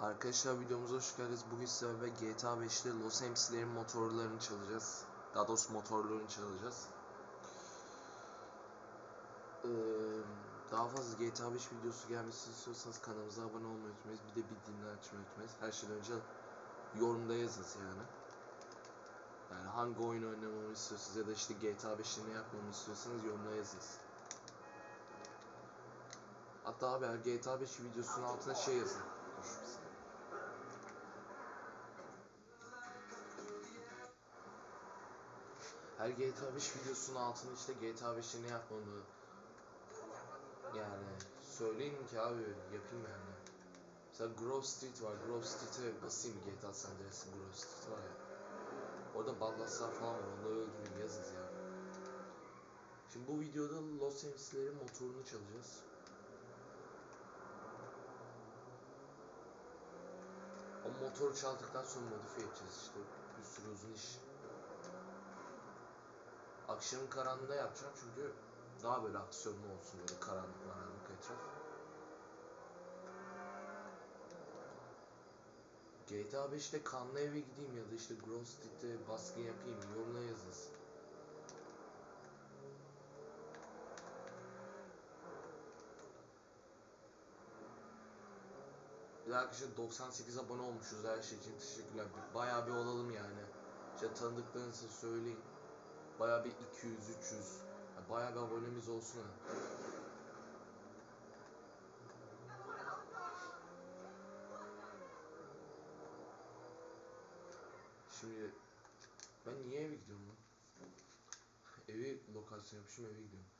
Arkadaşlar videomuza hoş geldiniz. Bugün sizlerle GTA 5'te Los Amos'lerin motorlarını çalacağız. Daha doğrusu motorlarını çalacağız. Ee, daha fazla GTA 5 videosu gelmesini istiyorsanız kanalımıza abone olmayı unutmayın. Bir de bildirimleri açmayı unutmayın. Her şeyden önce yorumda yazınız yani. Yani hangi oyunu oynamamı istiyorsanız ya da işte GTA 5'te ne yapmamı istiyorsanız yorumlara yazınız. Hatta abi GTA 5 videosunun altına şey yazın. Her GTA 5 videosunun altına işte GTA 5'te ne yapmamı yani söyleyin ki abi yapayım yani. Mesela Grove Street var. Grove Street'e basayım GTA San Andreas'ın Grove Street var ya. Orada ballaslar falan var. Onları öldüreyim yazınız ya. Şimdi bu videoda Los Amos'lerin motorunu çalacağız. O motoru çaldıktan sonra modifiye edeceğiz işte. Bir sürü uzun iş. Akşamın karanlığında yapacağım çünkü daha böyle aksiyonlu olsun böyle karanlık maranlık etraf. GTA 5'te kanlı eve gideyim ya da işte Grove Street'te baskın yapayım yorumlara yazınız. Bir arkadaşlar 98 abone olmuşuz her şey için teşekkürler. Bayağı bir olalım yani. İşte tanıdıklarınızı söyleyin. Bayağı bir 200 300 ya bayağı bir abonemiz olsun ha. Şimdi ben niye eve gidiyorum lan? Evi lokasyon yapmışım eve gidiyorum.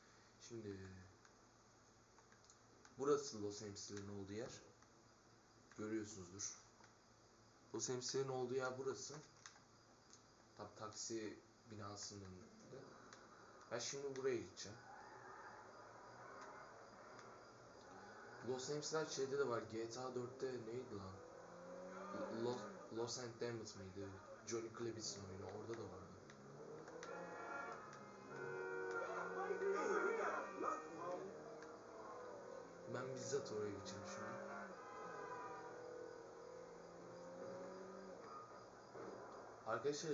Şimdi burası Los Amos'lerin olduğu yer. Görüyorsunuzdur. Los Amos'lerin olduğu yer burası. Tabi taksi binasının önünde. Ben şimdi buraya gideceğim. Los Amos'lar şeyde de var. GTA 4'te neydi lan? Los, Los Damned mıydı? Johnny Clevis'in oyunu orada da vardı. Ben bizzat oraya gideceğim şimdi. Arkadaşlar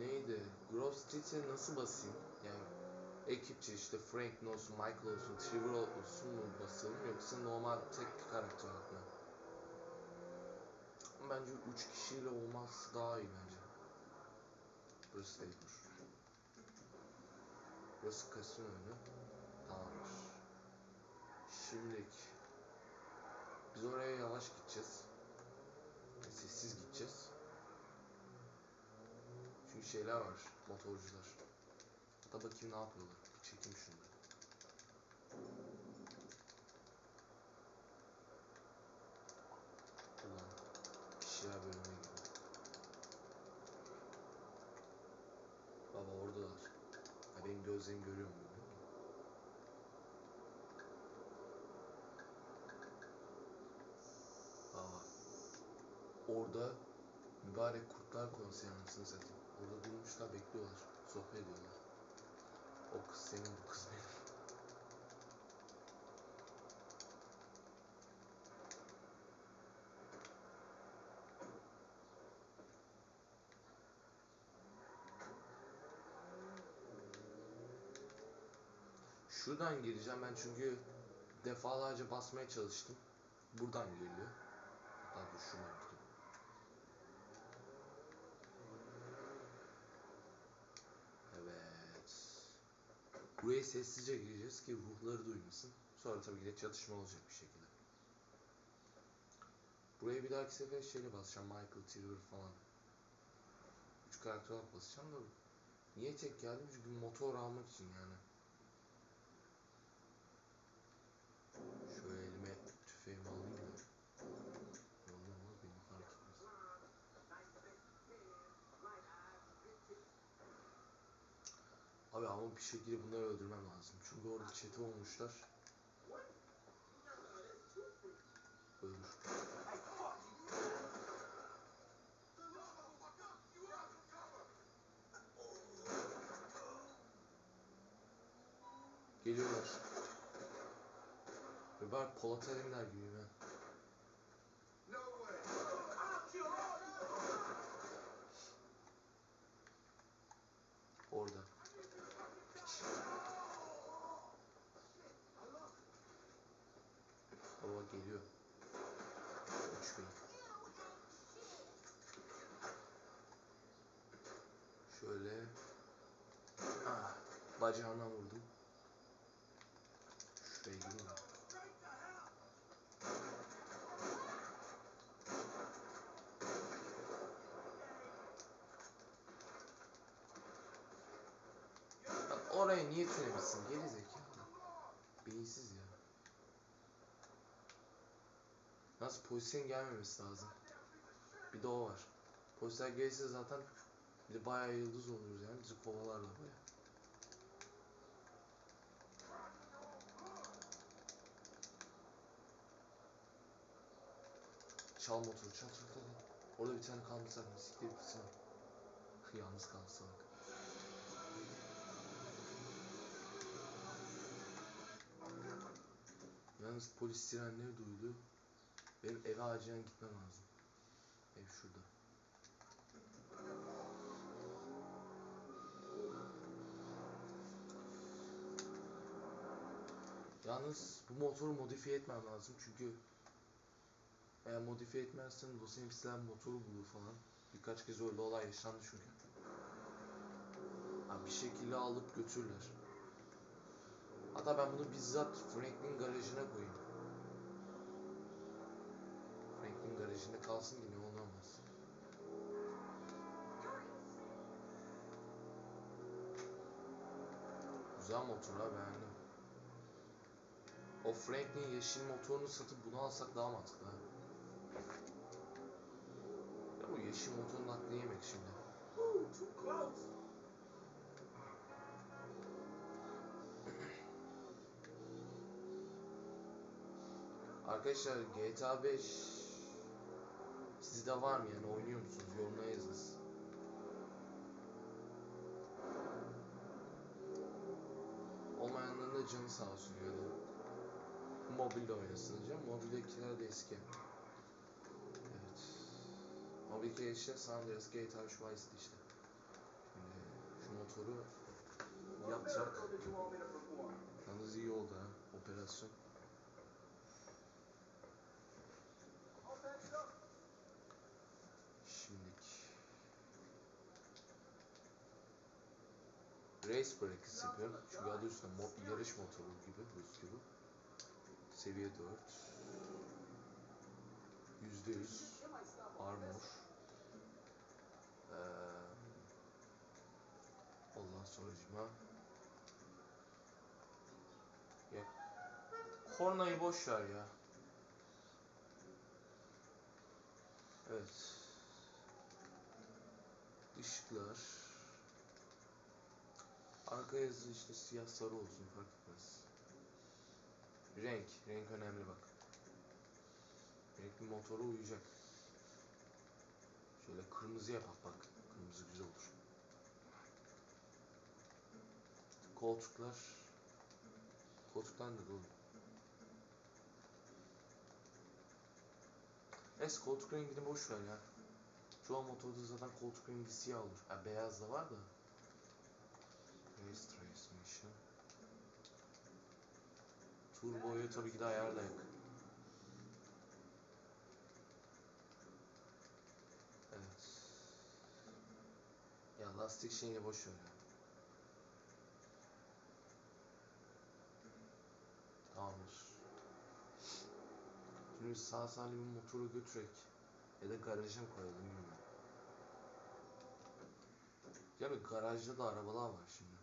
neydi? Grove Street'e nasıl basayım? Yani ekipçe işte Frank mi olsun, Michael olsun, Trevor olsun mu basalım yoksa normal tek karakter mı? Bence 3 kişiyle olmaz daha iyi bence. Burası değil dur. Burası kasino önü. Tamamdır. Şimdilik biz oraya yavaş gideceğiz. Sessiz gideceğiz. Çünkü şeyler var, motorcular. Hatta bakayım ne yapıyorlar. Çekeyim şunu. Ulan kişiler bölümüne girdim. Baba oradalar. Ya benim gözlerim görüyor mu? Baba. Orada mübarek kurtlar konseyi anasını satayım. Orada durmuşlar bekliyorlar. Sohbet ediyorlar. O kız senin bu kız benim. Şuradan gireceğim ben çünkü defalarca basmaya çalıştım. Buradan geliyor. Hatta dur şuradan gireyim. Evet. Buraya sessizce gireceğiz ki ruhları duymasın. Sonra tabii ki de çatışma olacak bir şekilde. Buraya bir dahaki sefer şeyle basacağım. Michael, Trevor falan. Üç karakter basacağım da niye tek geldim? Çünkü motor almak için yani. Şöyle elime tüfeğimi alayım da. Yolda olmaz beni fark etmez. Abi ama bir şekilde bunları öldürmem lazım. Çünkü orada çete olmuşlar. Öldür. Geliyorlar. Ve ben Polat Alemdar gibiyim ha. Orada. Piç. Baba geliyor. Uçmayın. Şöyle. Ah, bacağına vurdum. Şuraya? Bak oraya niye tünemişsin? Geri zekalı. Beyinsiz ya. Nasıl polisin gelmemesi lazım. Bir de o var. Polisler gelirse zaten bir bayağı yıldız oluruz yani. Bizi kovalarlar bayağı. Çal motoru çal çal çal. Orada bir tane kalmış zaten. Siktir gitsin. o. Yalnız kaldı salak. Yalnız polis sirenleri duydu. Benim eve acilen gitmem lazım. Ev şurada. Yalnız bu motoru modifiye etmem lazım çünkü eğer modifiye etmezsen Los Angeles'ten motoru bulur falan. Birkaç kez öyle olay yaşandı çünkü. Ha, bir şekilde alıp götürürler. Hatta ben bunu bizzat Franklin garajına koyayım. Garajında kalsın ne olamaz. Güzel motor ha beğendim. O Franklin yeşil motorunu satıp bunu alsak daha mantıklı ha. Ya bu yeşil motorun hakkını yemek şimdi. Arkadaşlar GTA 5 sizde var mı yani oynuyor musunuz? Yorumlara yazınız. Olmayanların da canı sağ olsun ya da mobilde oynasın diyeceğim. Mobildekiler de eski. Evet. Mobildeki işte San Andreas GTA 3 Vice City işte. Şimdi şu motoru yapacak. Yalnız iyi oldu ha operasyon. Race brakes yapıyorum. Çünkü adı üstünde mo- yarış motoru gibi, hız gibi. Seviye 4. %100 armor. Ee, ondan sonracıma ya kornayı boş ver ya. Evet. Işıklar. Arka yazı işte siyah sarı olsun fark etmez. Renk. Renk önemli bak. Renkli motora uyacak. Şöyle kırmızı yapak bak. Kırmızı güzel olur. Koltuklar. Koltuklar ne oğlum? Es koltuk rengini boş ver ya. Çoğu motorda zaten koltuk rengi siyah olur. Ha, beyaz da var da. Race Transmission. Turboyu tabii ki de ayarlayak. Evet. Ya lastik şeyini boş ver ya. Tamamdır. Şimdi sağ salim motoru götürek. Ya da garaja mı koyalım bilmiyorum. Yani garajda da arabalar var şimdi.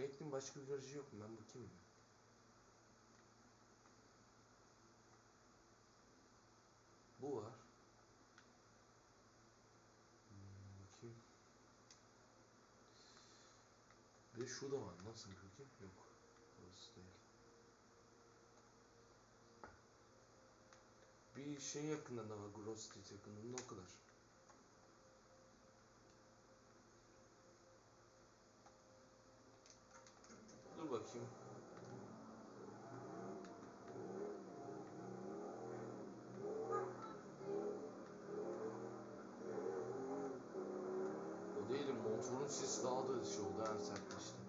Franklin başka bir garajı yok mu? Ben bakayım mı? Bu var. Hmm, bakayım. Bir de şu da var. Nasıl bakayım? Yok. Orası değil. Bir şey yakınında var. Grove Street yakınında o kadar. için O değilim motorun sesi daha da şey oldu her sertleşti.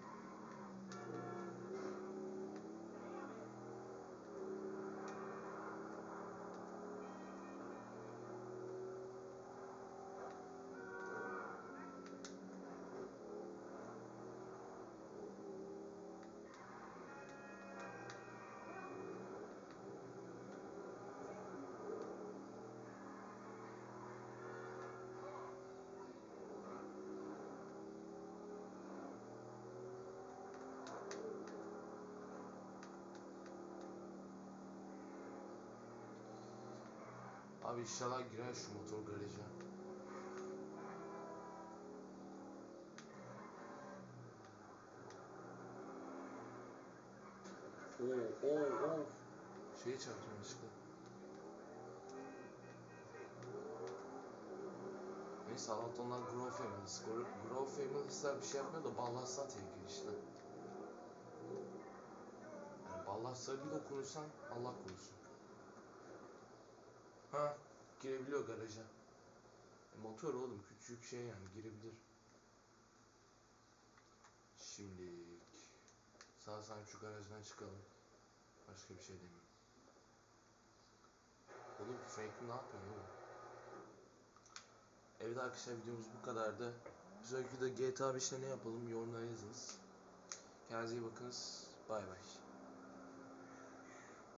Abi inşallah girer şu motor garaja. Oo oo oo. Şeyi çarptım yanlışlıkla. Neyse Allah'tan Grow Families. Grow Families'ler bir şey yapmıyor da Ballas'tan tehlikeli işte. Yani Ballas'lara bir dokunursan Allah korusun. Ha girebiliyor garaja. E, motor oğlum küçük şey yani girebilir. Şimdi sağ salim şu garajdan çıkalım. Başka bir şey demeyeyim. Oğlum Franklin ne yapıyorsun oğlum? Evet arkadaşlar videomuz bu kadardı. Bir sonraki de GTA 5'te ne yapalım yorumlara yazınız. Kendinize iyi bakınız. Bay bay.